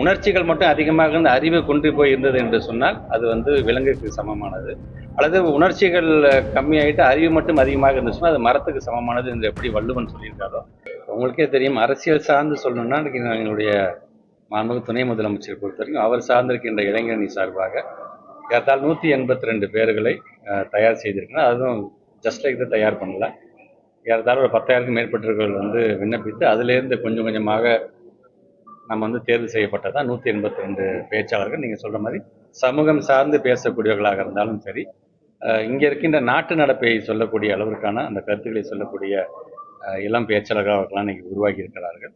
உணர்ச்சிகள் மட்டும் அதிகமாக இருந்து அறிவு குன்றி போய் இருந்தது என்று சொன்னால் அது வந்து விலங்குக்கு சமமானது. அல்லது உணர்ச்சிகள் கம்மியாயிட்டு அறிவு மட்டும் அதிகமாக இருந்து சொன்னால் அது மரத்துக்கு சமமானது என்று எப்படி வள்ளுவன் சொல்லியிருக்காரோ. உங்களுக்கே தெரியும் அரசியல் சார்ந்து சொல்லணும்னா இன்னைக்கு நான் எங்களுடைய மாண்புமிகு துணை முதலமைச்சர் பொறுத்த வரைக்கும் அவர் சார்ந்திருக்கின்ற இளைஞரணி சார்பாக ஏற்றால் நூற்றி எண்பத்தி ரெண்டு பேர்களை தயார் செய்திருக்கணும் அதுவும் ஜஸ்ட் லைக் தான் தயார் பண்ணல. ஏறத்தாழ ஒரு பத்தாயிரத்துக்கும் மேற்பட்டவர்கள் வந்து விண்ணப்பித்து அதுலேருந்து கொஞ்சம் கொஞ்சமாக நம்ம வந்து தேர்வு செய்யப்பட்டதான் நூற்றி எண்பத்தி ரெண்டு பேச்சாளர்கள். நீங்கள் சொல்கிற மாதிரி சமூகம் சார்ந்து பேசக்கூடியவர்களாக இருந்தாலும் சரி இங்கே இருக்கின்ற நாட்டு நடப்பை சொல்லக்கூடிய அளவிற்கான அந்த கருத்துக்களை சொல்லக்கூடிய இளம் பேச்சாளர்களாக இன்னைக்கு உருவாகி இருக்கிறார்கள்.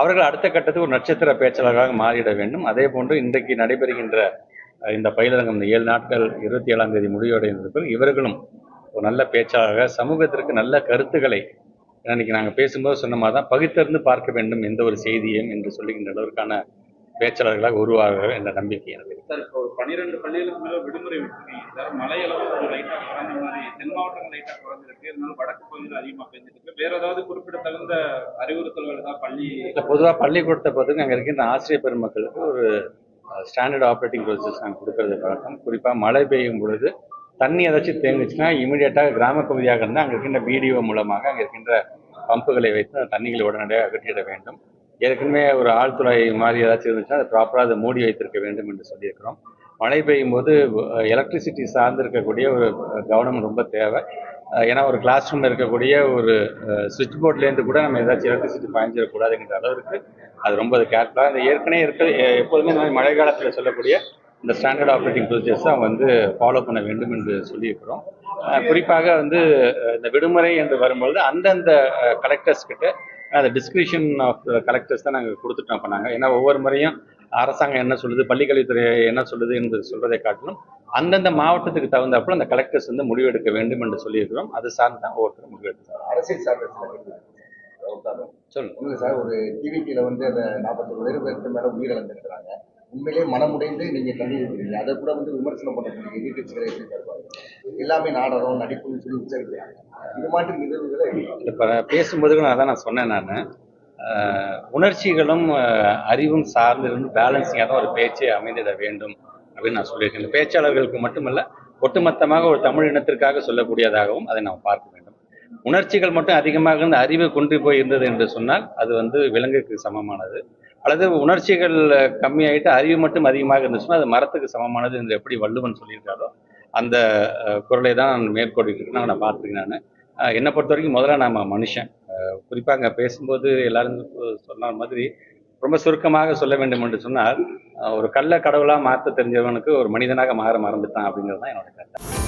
அவர்கள் அடுத்த கட்டத்துக்கு ஒரு நட்சத்திர பேச்சாளராக மாறிட வேண்டும். அதே போன்று இன்றைக்கு நடைபெறுகின்ற இந்த பயிலரங்கம் இந்த ஏழு நாட்கள் இருபத்தி ஏழாம் தேதி முடிவடைந்திருப்பது இவர்களும் ஒரு நல்ல பேச்சாளராக சமூகத்திற்கு நல்ல கருத்துக்களை இன்னைக்கு நாங்கள் பேசும்போது சொன்ன மாதிரி தான் பகுத்தறிந்து பார்க்க வேண்டும் எந்த ஒரு செய்தியும் என்று சொல்லுகின்ற அளவிற்கான பேச்சாளர்களாக உருவாக என்ற நம்பிக்கை எனக்கு. சார் இப்போ ஒரு பன்னிரெண்டு பள்ளிகளுக்கு மேல விடுமுறை விட்டுருக்கீங்க. சார் மழை அளவு கொஞ்சம் லைட்டா குறைஞ்ச மாதிரி தென் மாவட்டங்கள் லைட்டா குறைஞ்சிருக்கு. இருந்தாலும் வடக்கு பகுதியில் அதிகமா பெஞ்சிருக்கு வேற ஏதாவது குறிப்பிடத்தகுந்த அறிவுறுத்தல்கள் ஏதாவது பள்ளி இல்லை பொதுவாக பள்ளிக்கூடத்தை பொறுத்தவரைக்கும் அங்கே இருக்கின்ற ஆசிரியர் பெருமக்களுக்கு ஒரு ஸ்டாண்டர்ட் ஆப்ரேட்டிங் ப்ரொசீஜர்ஸ் நாங்கள் கொடுக்கறது பழக்கம் குறிப்பாக மழை பெய்யும் பொழுது தண்ணி ஏதாச்சும் தேங்குச்சுன்னா இமீடியட்டாக கிராம பகுதியாக இருந்தால் அங்கே இருக்கின்ற பிடிஓ மூலமாக அங்கே இருக்கின்ற பம்புகளை வைத்து அந்த தண்ணிகளை உடனடியாக அகற்றிட வேண்டும். ஏற்கனவே ஒரு ஆழ்துறை மாதிரி ஏதாச்சும் இருந்துச்சுன்னா அதை ப்ராப்பராக அதை மூடி வைத்திருக்க வேண்டும் என்று சொல்லியிருக்கிறோம். மழை பெய்யும் போது எலக்ட்ரிசிட்டி சார்ந்து இருக்கக்கூடிய ஒரு கவனம் ரொம்ப தேவை. ஏன்னா ஒரு கிளாஸ் ரூமில் இருக்கக்கூடிய ஒரு சுவிட்ச் போர்ட்லேருந்து கூட நம்ம ஏதாச்சும் எலக்ட்ரிசிட்டி பாய்ஞ்சிடக்கூடாதுங்கிற அளவுக்கு அது ரொம்ப கேர்ஃபுல்லாக இந்த ஏற்கனவே இருக்க எப்போதுமே இந்த மாதிரி மழை காலத்தில் சொல்லக்கூடிய இந்த ஸ்டாண்டர்ட் ஆப்ரேட்டிங் ப்ரொசீஜர்ஸை அவங்க வந்து ஃபாலோ பண்ண வேண்டும் என்று சொல்லியிருக்கிறோம். குறிப்பாக வந்து இந்த விடுமுறை என்று வரும்பொழுது அந்தந்த கலெக்டர்ஸ் கிட்ட அந்த டிஸ்கிரிப்ஷன் ஆஃப் கலெக்டர்ஸ் தான் நாங்கள் கொடுத்துட்டோம் பண்ணாங்க ஏன்னா ஒவ்வொரு முறையும் அரசாங்கம் என்ன சொல்லுது பள்ளிக்கல்வித்துறை என்ன சொல்லுது என்று சொல்றதை காட்டிலும் அந்தந்த மாவட்டத்துக்கு தகுந்தாப்புல அந்த கலெக்டர்ஸ் வந்து முடிவெடுக்க வேண்டும் என்று சொல்லியிருக்கிறோம். அது சார்ந்து தான் ஒவ்வொருத்தரும் முடிவெடுக்கிறாங்க அரசியல் சார்ந்த சில கேள்விகள். சொல்லுங்க ஒண்ணுங்க சார் ஒரு டிவிக்கில வந்து அந்த நாற்பத்தொரு பேர் பேருக்கு மேல உயிரிழந்திருக்கிறாங்க. உண்மையிலேயே மனமுடைந்து நீங்க கண்ணீர் இருக்கிறீங்க அதை கூட வந்து விமர்சனம் பண்ணக்கூடிய எதிர்கட்சிகளை எல்லாமே நாடகம் நடிப்புன்னு சொல்லி உச்சரிக்கிறாங்க. இது மாதிரி நிகழ்வுகளை இப்போ பேசும்போது கூட அதான் நான் சொன்னேன் நான். உணர்ச்சிகளும் அறிவும் சார்ந்து இருந்து பேலன்சிங்காக தான் ஒரு பேச்சே அமைந்திட வேண்டும் அப்படின்னு நான் சொல்லியிருக்கேன். பேச்சாளர்களுக்கு மட்டுமல்ல ஒட்டுமொத்தமாக ஒரு தமிழ் இனத்திற்காக சொல்லக்கூடியதாகவும் அதை நாம் பார்க்க வேண்டும். உணர்ச்சிகள் மட்டும் அதிகமாக இருந்து அறிவு குன்றி போய் இருந்தது என்று சொன்னால் அது வந்து விலங்குக்கு சமமானது. அல்லது உணர்ச்சிகள் கம்மியாயிட்டு அறிவு மட்டும் அதிகமாக இருந்துச்சுன்னா அது மரத்துக்கு சமமானது என்று எப்படி வள்ளுவன் சொல்லியிருக்காரோ அந்த குரலை தான் நான் மேற்கொண்டிருக்கேன் நான் பார்த்துருக்கேன் நான். என்னை பொறுத்த வரைக்கும் முதல்ல நாம மனுஷன். குறிப்பாக அங்கே பேசும்போது எல்லாரும் சொன்ன மாதிரி ரொம்ப சுருக்கமாக சொல்ல வேண்டும் என்று சொன்னால் ஒரு கள்ள கடவுளாக மாற்ற தெரிஞ்சவனுக்கு ஒரு மனிதனாக மாற மறந்துட்டான் அப்படிங்கிறது தான் என்னோட கருத்து.